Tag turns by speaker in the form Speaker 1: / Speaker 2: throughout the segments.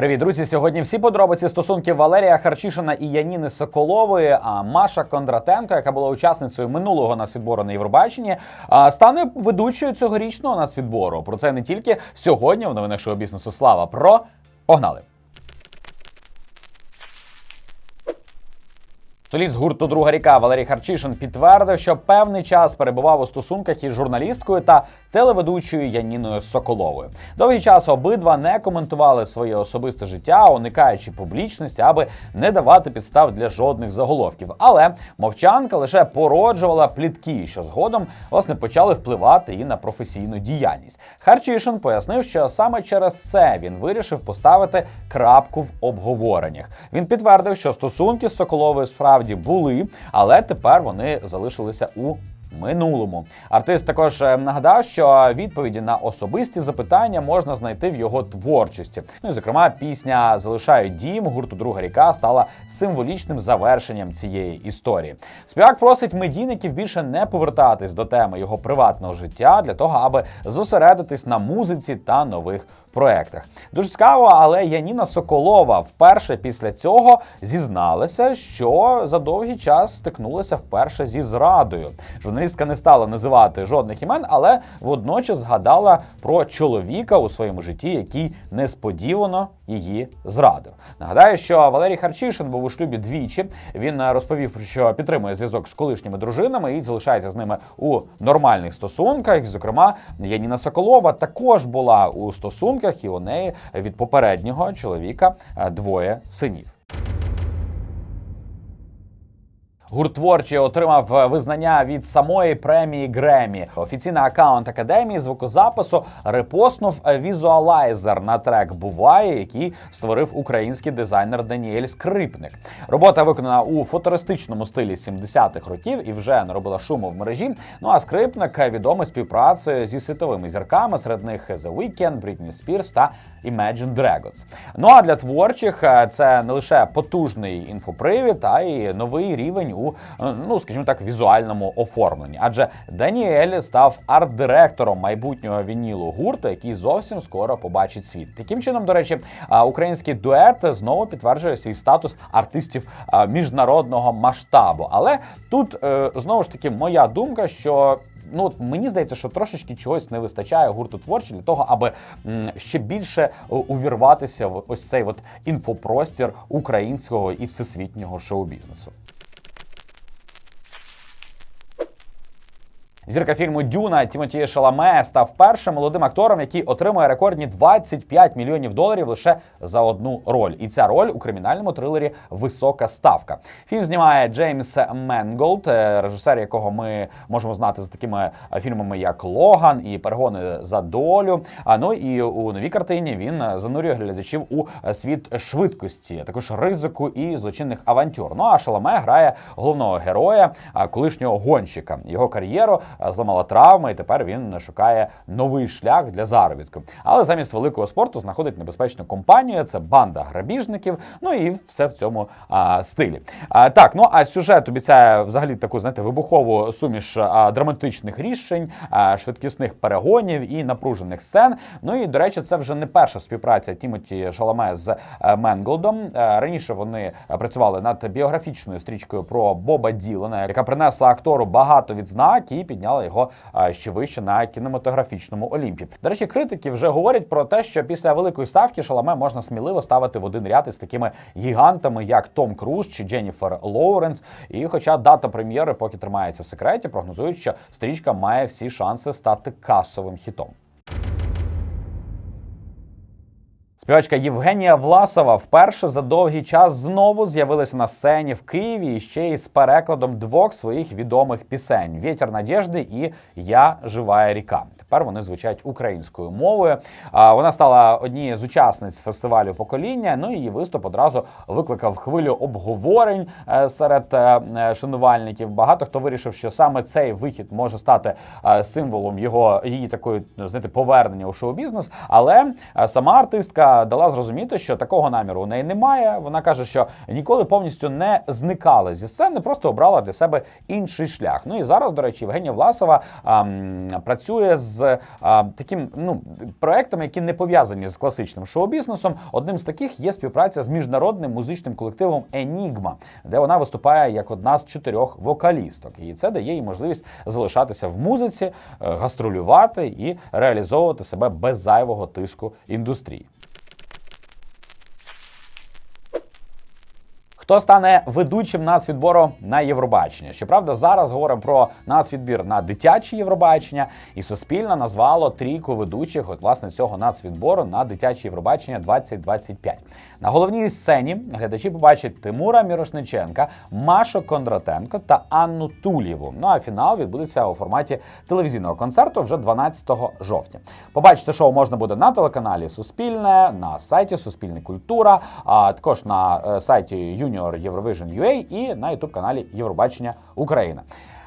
Speaker 1: Привіт, друзі! Сьогодні всі подробиці стосунків Валерія Харчишина і Яніни Соколової. А Маша Кондратенко, яка була учасницею минулого нацвідбору на Євробаченні, стане ведучою цьогорічного нацвідбору. Про це не тільки сьогодні в новинах шоу бізнесу. Слава про погнали! Соліст гурту Друга ріка Валерій Харчишин підтвердив, що певний час перебував у стосунках із журналісткою та телеведучою Яніною Соколовою. Довгий час обидва не коментували своє особисте життя, уникаючи публічності, аби не давати підстав для жодних заголовків. Але мовчанка лише породжувала плітки, що згодом власне почали впливати і на професійну діяльність. Харчишин пояснив, що саме через це він вирішив поставити крапку в обговореннях. Він підтвердив, що стосунки з Соколовою справді були, але тепер вони залишилися у минулому. Артист також е, нагадав, що відповіді на особисті запитання можна знайти в його творчості. Ну і зокрема, пісня Залишаю дім гурту Друга ріка стала символічним завершенням цієї історії. Співак просить медійників більше не повертатись до теми його приватного життя для того, аби зосередитись на музиці та нових проектах. Дуже цікаво, але Яніна Соколова вперше після цього зізналася, що за довгий час стикнулася вперше зі зрадою. Журналістка не стала називати жодних імен, але водночас згадала про чоловіка у своєму житті, який несподівано її зрадив. Нагадаю, що Валерій Харчишин був у шлюбі двічі. Він е, розповів, що підтримує зв'язок з колишніми дружинами і залишається з ними у нормальних стосунках. Зокрема, Яніна Соколова також була у стосунках, і у неї від попереднього чоловіка е, двоє синів. Гурт творчий отримав е, визнання від самої премії Гремі. Офіційний аккаунт академії звукозапису репостнув візуалайзер на трек Буває, який створив український дизайнер Даніель Скрипник. Робота виконана у футуристичному стилі 70-х років і вже наробила шуму в мережі. Ну а скрипник відомий співпрацею зі світовими зірками, серед них The Weeknd, Britney Spears та Imagine Dragons. Ну а для творчих е, це не лише потужний інфопривід, а й новий рівень у е, ну, скажімо так, візуальному оформленні. Адже Даніель став арт-директором майбутнього вінілу гурту, який зовсім скоро побачить світ. Таким чином, до речі, український дует знову підтверджує свій статус артистів міжнародного масштабу. Але тут е, знову ж таки моя думка, що ну от мені здається, що трошечки чогось не вистачає гурту творчі для того, аби ще більше е, увірватися в ось цей от інфопростір українського і всесвітнього шоу-бізнесу. Зірка фільму Дюна Тімоті Шаламе став першим молодим актором, який отримує рекордні 25 мільйонів доларів лише за одну роль. І ця роль у кримінальному трилері Висока ставка. Фільм знімає Джеймс Менголд, е, режисер якого ми можемо знати за такими е, фільмами, як Логан і Перегони за долю. А ну і у новій картині він е, занурює глядачів у світ швидкості, також ризику і злочинних авантюр. Ну а Шаламе грає головного героя, колишнього гонщика. Його кар'єру зламала травма, і тепер він шукає новий шлях для заробітку. Але замість великого спорту знаходить небезпечну компанію. Це банда грабіжників. Ну і все в цьому а, стилі. А, так, ну а сюжет обіцяє взагалі таку, знаєте, вибухову суміш а, драматичних рішень, а, швидкісних перегонів і напружених сцен. Ну і до речі, це вже не перша співпраця Тімоті Шаламе з е, Менголдом. Е, Раніше вони е, працювали над біографічною стрічкою про Боба Ділана, яка принесла актору багато відзнак і підняла його ще вище на кінематографічному Олімпі. До речі, критики вже говорять про те, що після великої ставки Шаламе можна сміливо ставити в один ряд із такими гігантами, як Том Круз чи Дженніфер Лоуренс. І, хоча дата прем'єри поки тримається в секреті, прогнозують, що стрічка має всі шанси стати касовим хітом. Співачка Євгенія Власова вперше за довгий час знову з'явилася на сцені в Києві ще й з перекладом двох своїх відомих пісень Вітер надіжди і Я живая ріка. Тепер вони звучать українською мовою. Вона стала однією з учасниць фестивалю покоління. Ну і її виступ одразу викликав хвилю обговорень е, серед е, е, шанувальників. Багато хто вирішив, що саме цей вихід може стати символом його її такої ну, знаєте, повернення у шоу-бізнес. Але сама артистка Дала зрозуміти, що такого наміру у неї немає. Вона каже, що ніколи повністю не зникала зі сцени, просто обрала для себе інший шлях. Ну і зараз, до речі, Євгенія Власова а, працює з а, таким ну проектами, які не пов'язані з класичним шоу-бізнесом. Одним з таких є співпраця з міжнародним музичним колективом Енігма, де вона виступає як одна з чотирьох вокалісток. І це дає їй можливість залишатися в музиці, е, гастролювати і реалізовувати себе без зайвого тиску індустрії. Хто стане ведучим нацвідбору на Євробачення? Щоправда, зараз говоримо про нацвідбір на дитяче Євробачення, і Суспільне назвало трійку ведучих от власне цього нацвідбору на дитяче Євробачення 2025. На головній сцені глядачі побачать Тимура Мірошниченка, Машу Кондратенко та Анну Тулєву. Ну а фінал відбудеться у форматі телевізійного концерту вже 12 жовтня. Побачити шоу можна буде на телеканалі Суспільне, на сайті Суспільне Культура, а також на е, сайті Junior Eurovision UA і на ютуб каналі Євробачення Україна.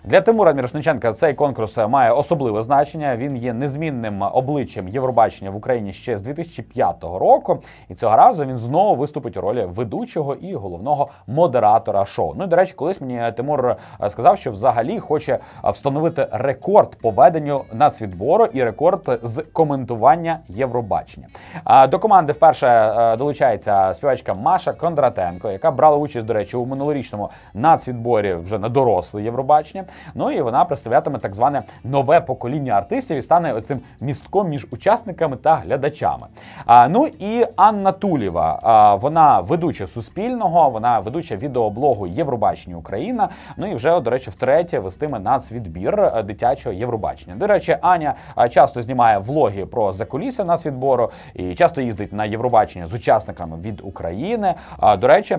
Speaker 1: Для Тимура Мірошниченка цей конкурс має особливе значення. Він є незмінним обличчям Євробачення в Україні ще з 2005 року. І цього разу він знову виступить у ролі ведучого і головного модератора шоу. Ну і до речі, колись мені Тимур е, сказав, що взагалі хоче е, встановити рекорд по веденню нацвідбору і рекорд з коментування Євробачення. До команди вперше е, долучається співачка Маша Кондратенко, яка брала участь, до речі, у минулорічному нацвідборі вже на доросле Євробачення. Ну і вона представлятиме так зване нове покоління артистів і стане оцим містком між учасниками та глядачами. А, ну і Анна Тулєва, а, вона ведуча Суспільного, вона ведуча відеоблогу Євробачення Україна. Ну і вже, до речі, втретє вестиме нацвідбір е, дитячого Євробачення. До речі, Аня часто знімає влоги про закулісся нацвідбору і часто їздить на Євробачення з учасниками від України. А, до речі,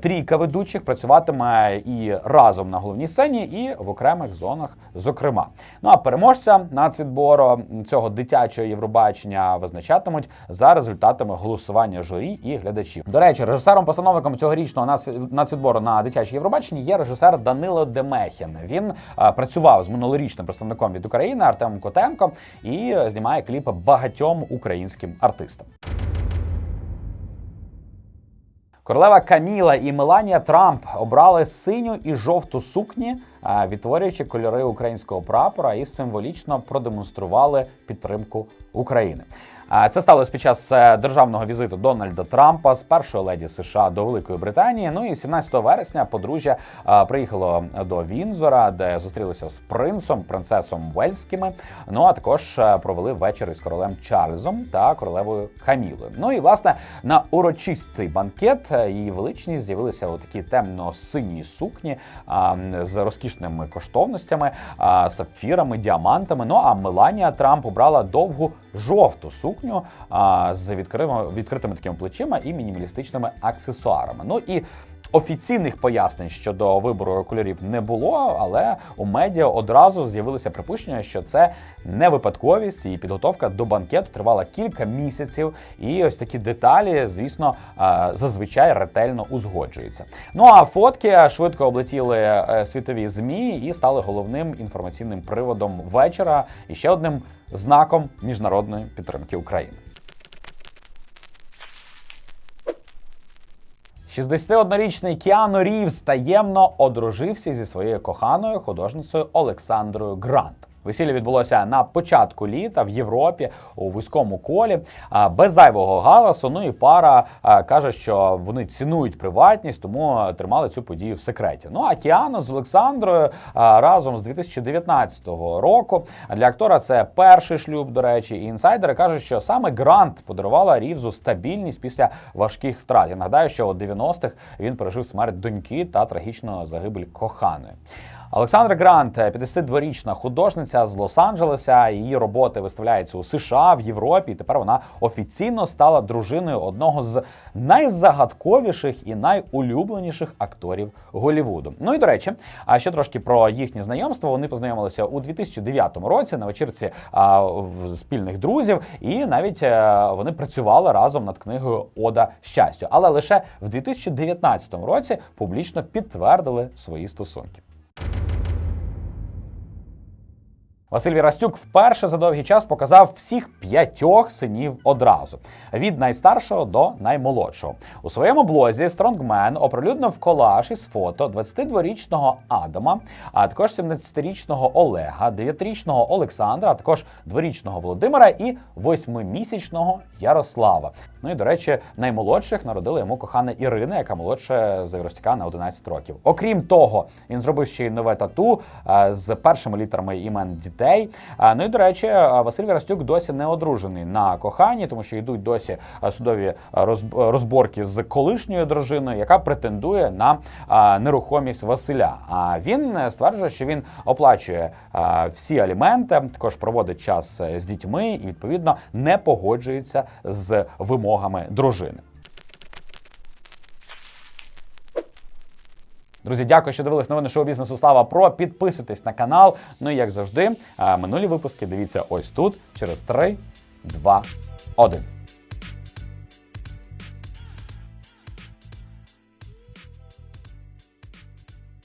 Speaker 1: трійка ведучих працюватиме і разом на головній сцені, і в окремих зонах, зокрема. Ну а переможця нацвідбору цього дитячого Євробачення визначатимуть за результатами голосування журі і глядачів. До речі, режисером-постановником цьогорічного нацві- нацвідбору на дитяче Євробачення є режисер Данило Демехін. Він е, працював з минулорічним представником від України Артемом Котенко і е, знімає кліпи багатьом українським артистам. Королева Каміла і Меланія Трамп обрали синю і жовту сукні, відтворюючи кольори українського прапора і символічно продемонстрували підтримку України. Це сталося під час е, державного візиту Дональда Трампа з першої леді США до Великої Британії. Ну і 17 вересня подружжя приїхало до Вінзора, де зустрілися з принцом, принцесом Вельськими. Ну а також е, провели вечір із королем Чарльзом та королевою Камілою. Ну і власне на урочистий банкет е, її величність з'явилися у такі темно-сині сукні з розкішними коштовностями, сапфірами, діамантами. Ну а Меланія Трамп обрала довгу жовту сукню а, з відкритими, відкритими такими плечима і мінімалістичними аксесуарами. Ну і Офіційних пояснень щодо вибору кольорів не було, але у медіа одразу з'явилося припущення, що це не випадковість, і підготовка до банкету тривала кілька місяців. І ось такі деталі, звісно, е, зазвичай ретельно узгоджуються. Ну а фотки швидко облетіли е, світові змі і стали головним інформаційним приводом вечора і ще одним знаком міжнародної підтримки України. 61-річний Кіану Рівз таємно одружився зі своєю коханою художницею Олександрою Грант. Весілля відбулося на початку літа в Європі у вузькому колі, без зайвого галасу. Ну і пара каже, що вони цінують приватність, тому тримали цю подію в секреті. Ну а Кіану з Олександрою разом з 2019 року для актора це перший шлюб. До речі, і інсайдери кажуть, що саме Грант подарувала Рівзу стабільність після важких втрат. Я нагадаю, що у 90-х він пережив смерть доньки та трагічну загибель коханої. Олександра Грант, 52-річна художниця з Лос-Анджелеса. Її роботи виставляються у США в Європі. І тепер вона офіційно стала дружиною одного з найзагадковіших і найулюбленіших акторів Голлівуду. Ну і до речі, а ще трошки про їхнє знайомство. Вони познайомилися у 2009 році на вечірці а, спільних друзів, і навіть е, вони працювали разом над книгою Ода щастю. Але лише в 2019 році публічно підтвердили свої стосунки. Василь Вірастюк вперше за довгий час показав всіх п'ятьох синів одразу від найстаршого до наймолодшого. У своєму блозі Стронгмен оприлюднив колаж із фото 22-річного Адама, а також 17-річного Олега, 9-річного Олександра, а також 2-річного Володимира і 8-місячного Ярослава. Ну і до речі, наймолодших народила йому кохана Ірина, яка молодша за Віростюка на 11 років. Окрім того, він зробив ще й нове тату е, з першими літерами імен дітей. Е, Ну і до речі, Василь Вірастюк досі не одружений на коханні, тому що йдуть досі судові розб- розборки з колишньою дружиною, яка претендує на нерухомість Василя. А він е, стверджує, що він оплачує всі аліменти, також проводить час е, з дітьми і відповідно не погоджується з вимогами дружини. Друзі, дякую, що дивились новини шоу бізнесу Слава Про. Підписуйтесь на канал. Ну і як завжди, е, минулі випуски дивіться ось тут через 3, 2, 1.